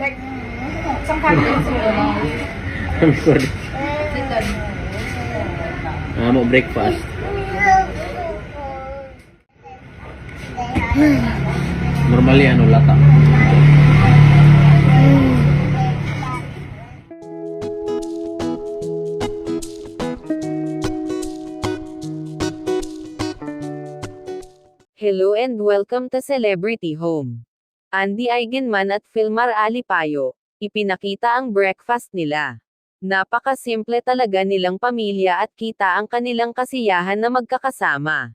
Like, sometimes it's Kami ko rin. Ah, mo breakfast. Normally ano lata. Hello and welcome to Celebrity Home. Andy Eigenman at Filmar Alipayo, ipinakita ang breakfast nila. Napakasimple talaga nilang pamilya at kita ang kanilang kasiyahan na magkakasama.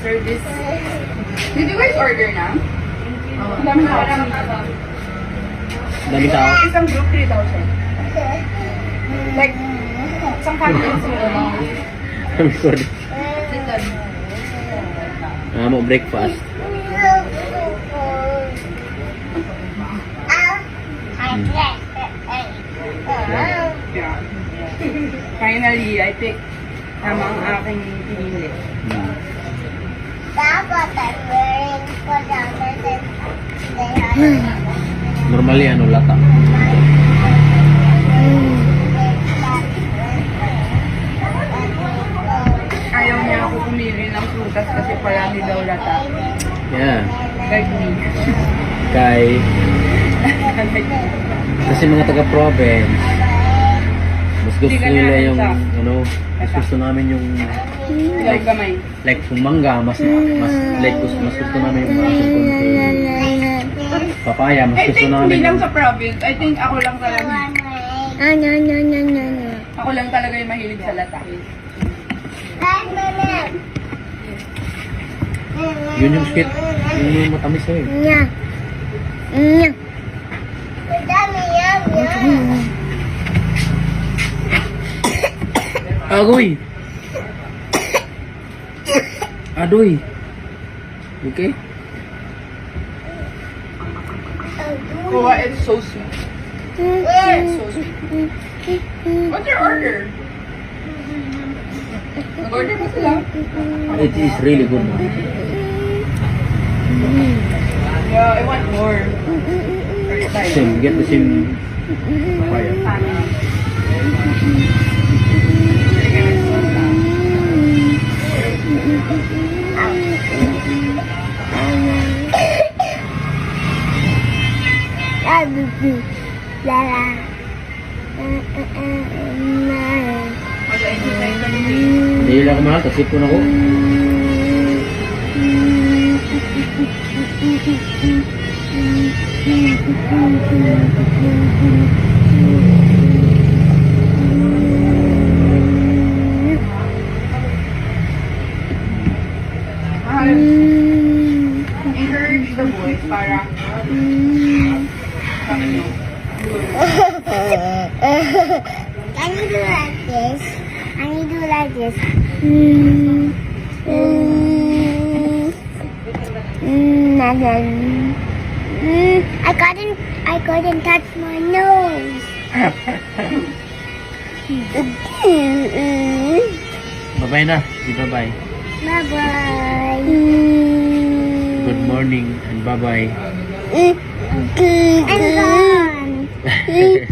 service. Did you guys order na? Ang dami alam. Dami tao. Isang group, 3,000. Like, sometimes it's Kami ko rin. Ah, mo breakfast. Yeah. Finally, I think tama ang aking pinili. Dapat I'm wearing pajamas and they have Normally ano lata. Ayaw niya ako pumili ng prutas kasi palagi daw lata. Yeah. Like me. Kay kasi mga taga province mas gusto nila yung ano, mas gusto namin yung like kung mangga mas mas like gusto mas gusto namin yung. Papaya mas I gusto think namin hindi lang yung sa province. I think ako lang talaga. No, no, no, no, no, no. Ako lang talaga yung mahilig sa lata. Ay, mama. yun yung sweet yun yung matamis eh. Nya. Nya. Agoy! Adoy! Okay? Kuha, it's so sweet. It's so sweet. What's your order? Nag-order pa sila? It is really good. No? Yeah, I want more. Same, get the same apa ya Jalan. Hindi lang. Mm-hmm. Encourage the boys kami nyo. Can you do like this? Can you do like this? Mm, mm, mm. Mm, I couldn't, I couldn't touch my nose. Bye-bye na. Bye-bye. bye bye. Mm, Good morning and bye-bye. mm, good. I'm gone.